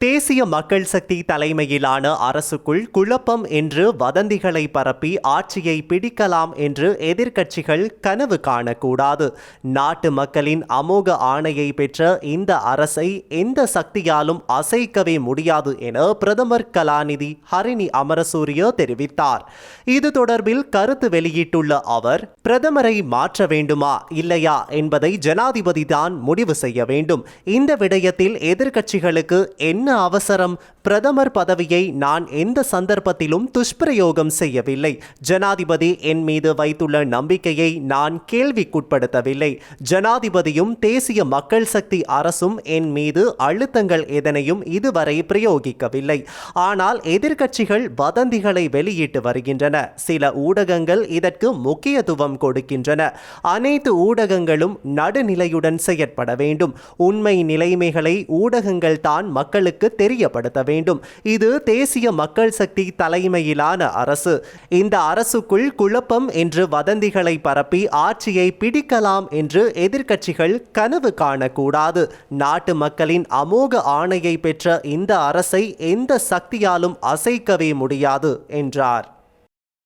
தேசிய மக்கள் சக்தி தலைமையிலான அரசுக்குள் குழப்பம் என்று வதந்திகளை பரப்பி ஆட்சியை பிடிக்கலாம் என்று எதிர்க்கட்சிகள் கனவு காணக்கூடாது. நாட்டு மக்களின் அமோக ஆணையை பெற்ற இந்த அரசை எந்த சக்தியாலும் அசைக்கவே முடியாது என பிரதமர் கலாநிதி ஹரிணி அமரசூரிய தெரிவித்தார். இது தொடர்பில் கருத்து வெளியிட்டுள்ள அவர் பிரதமரை மாற்ற வேண்டுமா இல்லையா என்பதை ஜனாதிபதி தான் முடிவு செய்ய வேண்டும். இந்த விடயத்தில் எதிர்க்கட்சிகளுக்கு என்ன அவசரம்? பிரதமர் பதவியை நான் எந்த சந்தர்ப்பத்திலும் துஷ்பிரயோகம் செய்யவில்லை. ஜனாதிபதி என் மீது வைத்துள்ள நம்பிக்கையை நான் கேள்விக்குட்படுத்தவில்லை. ஜனாதிபதியும் தேசிய மக்கள் சக்தி அரசும் என் மீது அழுத்தங்கள் எதனையும் இதுவரை பிரயோகிக்கவில்லை. ஆனால் எதிர்க்கட்சிகள் வதந்திகளை வெளியிட்டு வருகின்றன. சில ஊடகங்கள் இதற்கு முக்கியத்துவம் கொடுக்கின்றன. அனைத்து ஊடகங்களும் நடுநிலையுடன் செயற்பட வேண்டும். உண்மை நிலைமைகளை ஊடகங்கள் தான் மக்களுக்கு மக்களுக்கு தெரியப்படுத்த வேண்டும். இது தேசிய மக்கள் சக்தி தலைமையிலான அரசு. இந்த அரசுக்குள் குழப்பம் என்று வதந்திகளை பரப்பி ஆட்சியை பிடிக்கலாம் என்று எதிர்க்கட்சிகள் கனவு காணக்கூடாது. நாட்டு மக்களின் அமோக ஆணையை பெற்ற இந்த அரசை எந்த சக்தியாலும் அசைக்கவே முடியாது என்றார்.